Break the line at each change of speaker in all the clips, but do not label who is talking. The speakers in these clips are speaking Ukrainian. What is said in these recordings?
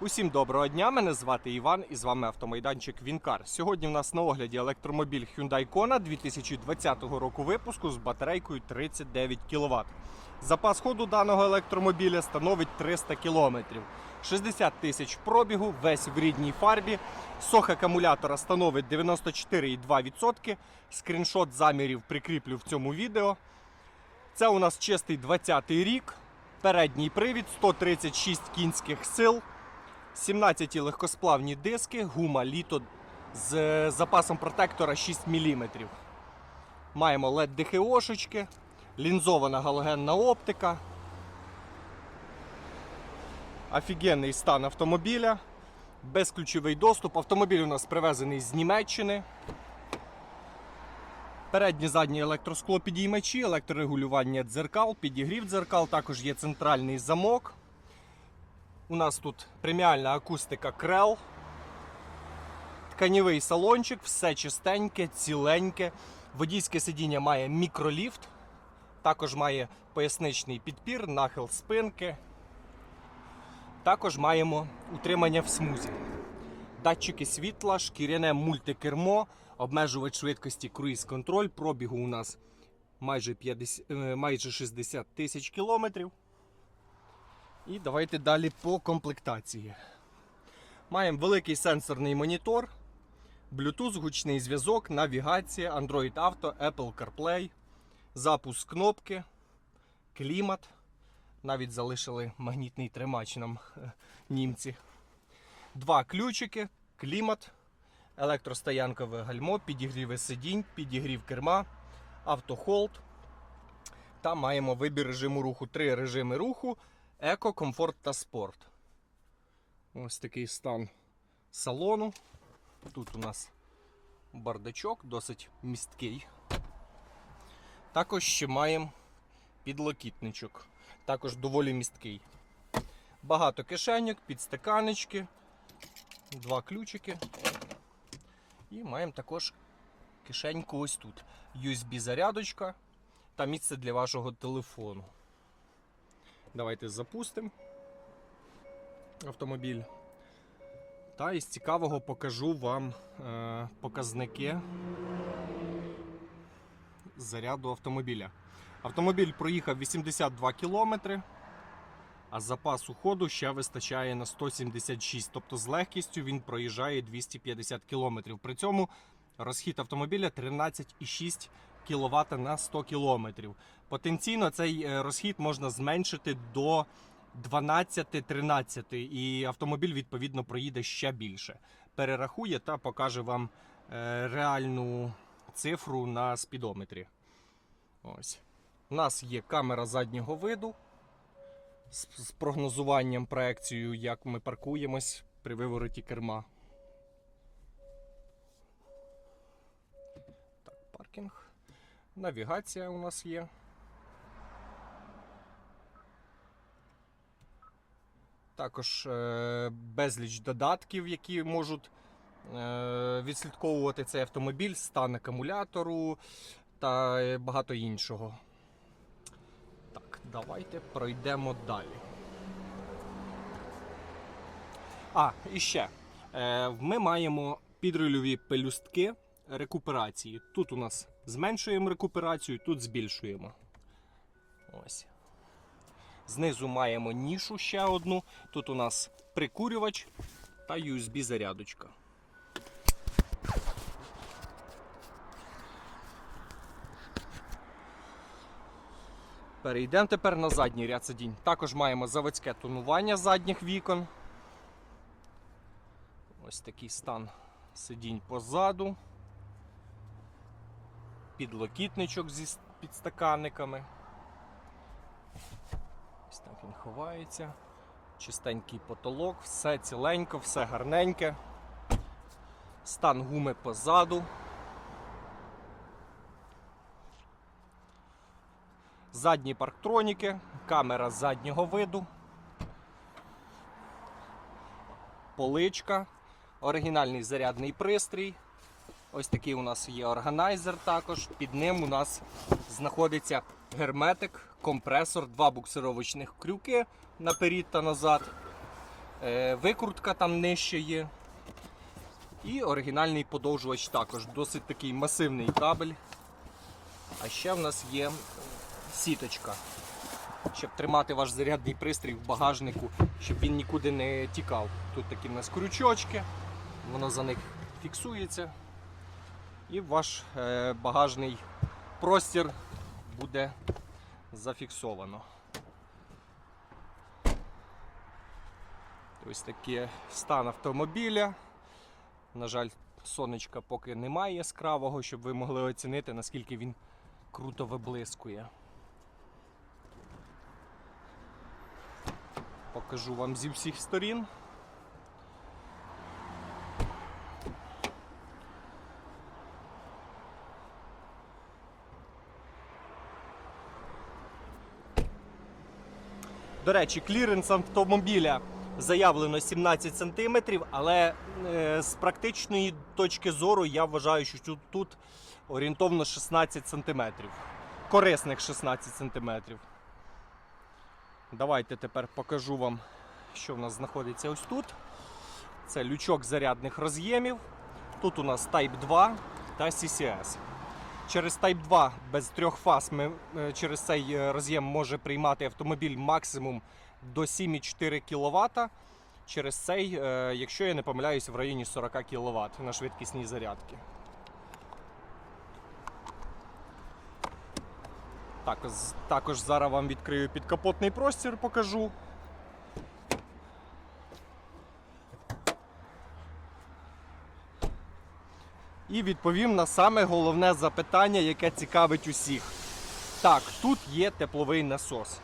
Усім доброго дня! Мене звати Іван і з вами автомайданчик Вінкар. Сьогодні в нас на огляді електромобіль Hyundai Kona 2020 року випуску з батарейкою 39 кВт. Запас ходу даного електромобіля становить 300 км. 60 тисяч пробігу, весь в рідній фарбі. Сох акумулятора становить 94,2%. Скріншот замірів прикріплю в цьому відео. Це у нас чистий 20-й рік. Передній привід 136 кінських сил. 17 легкосплавні диски, гума літо з запасом протектора 6 мм. Маємо LED ДХОшечки, лінзована галогенна оптика. Офігенний стан автомобіля. Безключовий доступ. Автомобіль у нас привезений з Німеччини. Передні задні електроскло підіймачі, електрорегулювання дзеркал, підігрів дзеркал, також є центральний замок. У нас тут преміальна акустика Крел. Тканівий салончик, все чистеньке, ціленьке. Водійське сидіння має мікроліфт. Також має поясничний підпір, нахил спинки. Також маємо утримання в смузі. Датчики світла, шкіряне мультикермо, обмежувач швидкості круїз-контроль. Пробігу у нас майже, 50, е, майже 60 тисяч кілометрів. І давайте далі по комплектації. Маємо великий сенсорний монітор, Bluetooth, гучний зв'язок, навігація, Android Auto, Apple CarPlay, запуск кнопки, клімат. Навіть залишили магнітний тримач нам е, німці. Два ключики, клімат, електростоянкове гальмо, підігріви сидінь, підігрів керма, автохолд. Та маємо вибір режиму руху. Три режими руху. Еко, комфорт та спорт. Ось такий стан салону. Тут у нас бардачок, досить місткий. Також ще маємо підлокітничок. Також доволі місткий. Багато кишеньок, підстаканечки, два ключики. І маємо також кишеньку ось тут. USB-зарядочка та місце для вашого телефону. Давайте запустимо автомобіль. Та із цікавого покажу вам е, показники заряду автомобіля. Автомобіль проїхав 82 кілометри, а запасу ходу ще вистачає на 176. Тобто з легкістю він проїжджає 250 кілометрів. При цьому розхід автомобіля 13,6 кВт на 100 км. Потенційно цей е, розхід можна зменшити до 12-13 і автомобіль відповідно проїде ще більше. Перерахує та покаже вам е, реальну цифру на спідометрі. Ось. У нас є камера заднього виду з, прогнозуванням проекцією, як ми паркуємось при вивороті керма. Так, паркінг. Навігація у нас є. Також е, безліч додатків, які можуть е, відслідковувати цей автомобіль, стан акумулятору та е, багато іншого. Так, давайте пройдемо далі. А, і ще. Ми маємо підрульові пелюстки рекуперації. Тут у нас зменшуємо рекуперацію, тут збільшуємо. Ось. Знизу маємо нішу ще одну. Тут у нас прикурювач та USB-зарядочка. Перейдемо тепер на задній ряд сидінь. Також маємо заводське тонування задніх вікон. Ось такий стан сидінь позаду. Підлокітничок зі підстаканниками. Ось так він ховається. Чистенький потолок, все ціленько, все гарненьке. Стан гуми позаду. Задні парктроніки, камера заднього виду. Поличка, оригінальний зарядний пристрій. Ось такий у нас є органайзер також. Під ним у нас знаходиться герметик, компресор, два буксировочних крюки наперед та назад. Е, Викрутка там нижче є. І оригінальний подовжувач також. Досить такий масивний кабель. А ще в нас є сіточка, щоб тримати ваш зарядний пристрій в багажнику, щоб він нікуди не тікав. Тут такі в нас крючочки, воно за них фіксується. І ваш е, багажний простір буде зафіксовано. Ось такий стан автомобіля. На жаль, сонечка поки немає яскравого, щоб ви могли оцінити, наскільки він круто виблискує. Покажу вам зі всіх сторін. До речі, кліренс автомобіля заявлено 17 см, але е, з практичної точки зору я вважаю, що тут, тут орієнтовно 16 см. Корисних 16 см. Давайте тепер покажу вам, що в нас знаходиться ось тут. Це лючок зарядних роз'ємів. Тут у нас Type 2 та CCS. Через Type 2 без трьох фаз ми е, через цей е, роз'єм може приймати автомобіль максимум до 7,4 кВт. Через цей, е, якщо я не помиляюсь, в районі 40 кВт на швидкісній зарядки. Так, також зараз вам відкрию підкапотний простір, покажу. І відповім на саме головне запитання, яке цікавить усіх. Так, тут є тепловий насос.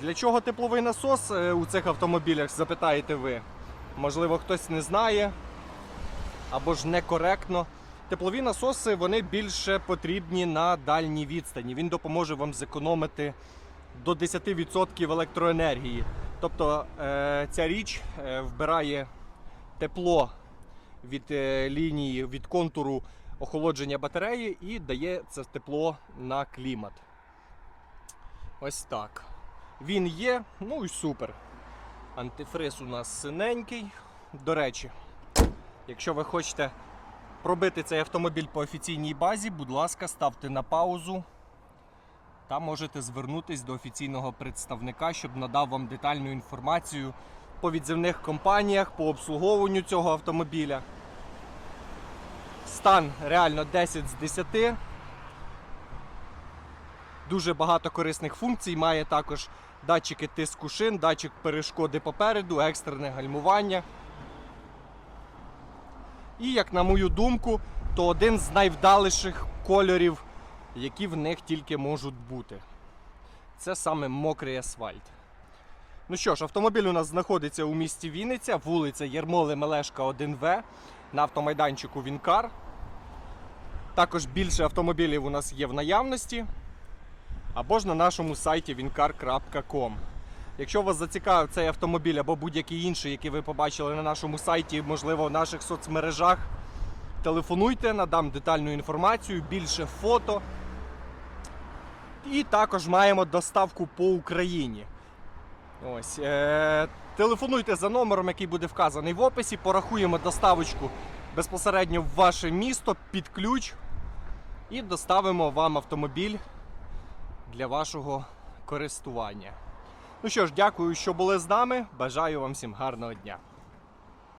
Для чого тепловий насос е, у цих автомобілях, запитаєте ви? Можливо, хтось не знає або ж некоректно. Теплові насоси вони більше потрібні на дальній відстані. Він допоможе вам зекономити до 10% електроенергії. Тобто е, ця річ е, вбирає тепло від е, лінії, від контуру охолодження батареї і дає це тепло на клімат. Ось так. Він є, ну і супер. Антифриз у нас синенький. До речі, якщо ви хочете пробити цей автомобіль по офіційній базі, будь ласка, ставте на паузу та можете звернутись до офіційного представника, щоб надав вам детальну інформацію по відзивних компаніях, по обслуговуванню цього автомобіля. Стан реально 10 з 10. Дуже багато корисних функцій. Має також датчики тиску шин, датчик перешкоди попереду, екстрене гальмування. І, як на мою думку, то один з найвдаліших кольорів, які в них тільки можуть бути. Це саме мокрий асфальт. Ну що ж, автомобіль у нас знаходиться у місті Вінниця, вулиця Єрмоли Мелешка 1В на автомайданчику Вінкар. Також більше автомобілів у нас є в наявності. Або ж на нашому сайті wincar.com. Якщо вас зацікавив цей автомобіль або будь-який інший, який ви побачили на нашому сайті, можливо, в наших соцмережах, телефонуйте, надам детальну інформацію, більше фото. І також маємо доставку по Україні. Ось, е- телефонуйте за номером, який буде вказаний в описі. Порахуємо доставочку безпосередньо в ваше місто під ключ і доставимо вам автомобіль для вашого користування. Ну що ж, дякую, що були з нами. Бажаю вам всім гарного дня.